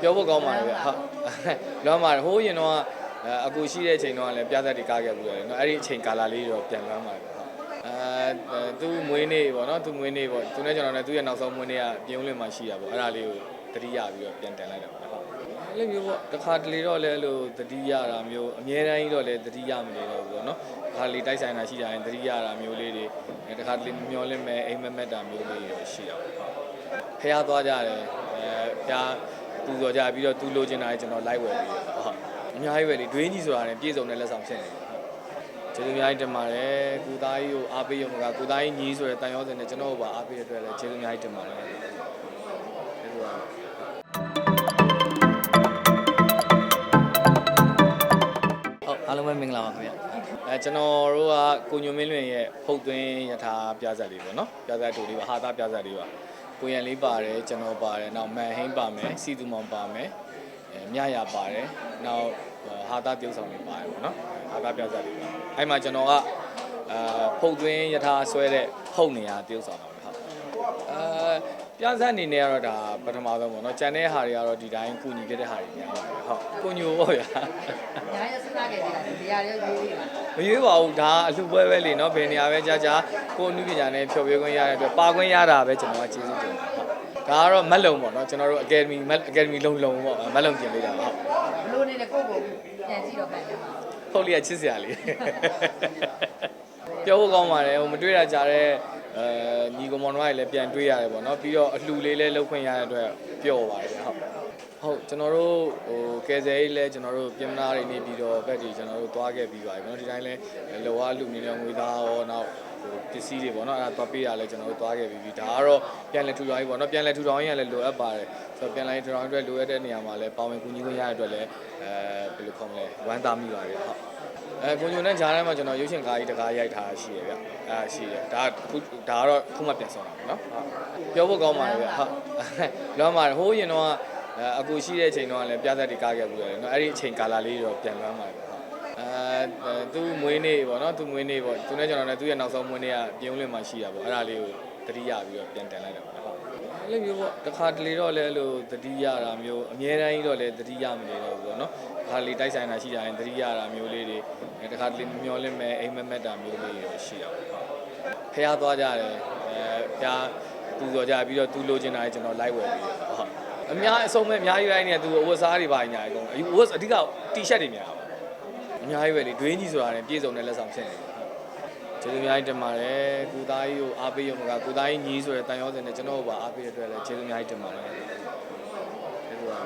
ပြောဖို့ကောင်းပါတယ်ဗျဟုတ်လွမ်းပါတယ်ဟိုးရင်တော့အကူရှိတဲ့အချိန်တော့လည်းပြသက်တွေကားခဲ့ဘူးလေနော်အဲ့ဒီအချိန်ကာလလေးတော့ပြန်လွမ်းပါတယ်ဟုတ်အဲသူမွေးနေ့ပေါ့နော်သူမွေးနေ့ပေါ့သူနဲ့ကျွန်တော်နဲ့သူ့ရဲ့နောက်ဆုံးမွေးနေ့ကပြုံးလင်းမှရှိတာပေါ့အဲ့ဒါလေးကိုတတိယပြီးတော့ပြန်တင်လိုက်တာပေါ့ဟုတ်အဲ့လိုမျိုးပေါ့တစ်ခါတလေတော့လည်းအဲ့လိုတတိယတာမျိုးအများတိုင်းတော့လည်းတတိယမနေတော့ဘူးပေါ့နော်တစ်ခါလေတိုက်ဆိုင်တာရှိကြရင်တတိယတာမျိုးလေးတွေတစ်ခါတလေမျောလင့်မဲ့အိမ်မက်မက်တာမျိုးလေးတွေရှိတာပေါ့ဟုတ်ဖះသွားကြတယ်အဲဖះ ပူဇော်ကြပြီးတော့သူလိုချင်တာကျွန်တော်လိုက်ဝယ်ပြီးဟုတ်အများကြီးပဲလေဒွေးကြီးဆိုတာနဲ့ပြည့်စုံတဲ့လက်ဆောင်ဖြစ်နေတယ်ဟုတ်ကျေးဇူးအများကြီးတင်ပါတယ်ကုသားကြီးကိုအားပေးရုံကကုသားကြီးညီးဆိုတဲ့တန်ရောစင်နဲ့ကျွန်တော်ကိုပါအားပေးရတဲ့အတွက်လည်းကျေးဇူးအများကြီးတင်ပါတယ်ကျေးဇူးပါဟုတ်အားလုံးပဲမင်္ဂလာပါခင်ဗျအဲကျွန်တော်တို့ကကိုညွန်မင်းလွင်ရဲ့ဖုတ်သွင်းယထာပြဇာတ်လေးပေါ့နော်ပြဇာတ်တူလေးပါဟာတာပြဇာတ်လေးပါ ကိုရန်လေးပါတယ်ကျွန်တော်ပါတယ်နောက်မန်ဟင်းပါမယ်စီသူမောင်ပါမယ်အဲမြရပါတယ်နောက်ဟာတာပြုံးဆောင်လေးပါတယ်ပေါ့နော်ဟာတာပြဇာတ်လေးပါအဲ့မှာကျွန်တော်ကအာဖုတ်သွင်းယထာဆွဲတဲ့ဟုတ်နေရပြုံးဆောင်တာပဲဟုတ်အာ ပြဇာတ်အနေနဲ့ကတော့ဒါပထမဆုံးပေါ့နော်ကြံတဲ့ဟာတွေကတော့ဒီတိုင်းကုညီပြတဲ့ဟာတွေများပါတယ်ဟုတ်ကုညိုပေါ့ဗျာညာရစဉ်းစားခဲ့ကြတာဒီတရားရောရေးရေးပါမရွေးပါဘူးဒါအလှပွဲပဲလေနော်ဘယ်နေရာပဲကြာကြာကိုယ်အမှုပညာနဲ့ဖြော်ပြခွင့်ရတဲ့အတွက်ပါခွင့်ရတာပဲကျွန်တော်ကကျေးဇူးတင်ပါတယ်ဟုတ်ဒါကတော့မက်လုံပေါ့နော်ကျွန်တော်တို့ academy မက် academy လုံလုံပေါ့မက်လုံပြင်ပေးတာပါဟုတ်ဘလို့နေနဲ့ကိုယ့်ကိုပြန်ကြည့်တော့ခံရမှာဟုတ်လေးကချစ်စရာလေးပြောဖို့ကောင်းပါတယ်ဟိုမတွေ့တာကြာတဲ့ အဲညီကောင်မောင်တို့ကလည်းပြန်တွေ့ရတယ်ပေါ့နော်ပြီးတော့အလှလေးလည်းလုပ်ခွင့်ရတဲ့အတွက်ပျော့ပါတယ်ဟုတ်ဟုတ်ကျွန်တော်တို့ဟိုကယ်ဆယ်ရေးလဲကျွန်တော်တို့ပြင်မနာတွေနေပြီးတော့ဘက်တွေကျွန်တော်တို့သွားခဲ့ပြီးပါတယ်ပေါ့နော်ဒီတိုင်းလဲလောကလူနေရောငွေသားရောနောက်ဟိုပစ္စည်းတွေပေါ့နော်အဲ့ဒါသွားပေးရလဲကျွန်တော်တို့သွားခဲ့ပြီးပြီဒါကတော့ပြန်လဲထူထောင်ရေးပေါ့နော်ပြန်လဲထူထောင်ရေးရလဲလိုအပ်ပါတယ်ဆိုတော့ပြန်လဲထူထောင်ရေးအတွက်လိုအပ်တဲ့နေရာမှာလဲပါဝင်ကူညီခွင့်ရတဲ့အတွက်လဲအဲဘယ်လိုခေါ်မလဲဝမ်းသာမိပါတယ်ဟုတ် အဲကိုညွန်နဲ့ဂျားထဲမှာကျွန်တော်ရုပ်ရှင်ကားကြီးတကားရိုက်ထားရှိရဗျအဲရှိရဒါခုဒါကတော့ခုမှပြန်ဆောင်တာပေါ့နော်ဟုတ်ပြောဖို့ကောင်းပါတယ်ဗျဟုတ်လွမ်းပါတယ်ဟိုးရင်တော့အကူရှိတဲ့အချိန်တော့လည်းပြသက်တွေကားခဲ့ဘူးလေနော်အဲ့ဒီအချိန်ကာလလေးတော့ပြန်လွမ်းပါတယ်ဗျဟုတ်အဲသူမွေးနေ့ပေါ့နော်သူမွေးနေ့ပေါ့သူနဲ့ကျွန်တော်နဲ့သူ့ရဲ့နောက်ဆုံးမွေးနေ့ကပြုံးလင်းမှရှိတာပေါ့အဲ့ဒါလေးကိုတတိယပြီးတော့ပြန်တင်လိုက်တာပေါ့ဟုတ် အဲ့လိုမျိုးပေါ့တစ်ခါတလေတော့လည်းအဲ့လိုတတိယတာမျိုးအများတိုင်းတော့လည်းတတိယမနေတော့ဘူးပေါ့နော်တစ်ခါလေတိုက်ဆိုင်တာရှိကြရင်တတိယတာမျိုးလေးတွေအဲတခါတလေမျောလင့်မဲ့အိမ်မက်မက်တာမျိုးလေးတွေရှိတာပေါ့ဖះသွားကြတယ်အဲဖះပူဇော်ကြပြီးတော့သူလိုချင်တာကျွန်တော်လိုက်ဝယ်ပြီးဟုတ်အများအဆုံးပဲအများကြီးတိုင်းနေသူအဝတ်စားတွေပါညာအကုန်အဝတ်အဓိကတီရှပ်တွေများပါအများကြီးပဲလေဒွေးကြီးဆိုတာနဲ့ပြည့်စုံတဲ့လက်ဆောင်ဖြစ်နေတယ် ကျေးဇူးအများကြီးတင်ပါတယ်ကုသားကြီးကိုအားပေးရုံကကုသားကြီးညီးဆိုတဲ့တန်ရောစင်နဲ့ကျွန်တော်တို့ပါအားပေးတဲ့အတွက်လည်းကျေးဇူးအများကြီးတင်ပါတယ်ကျေးဇူးပါ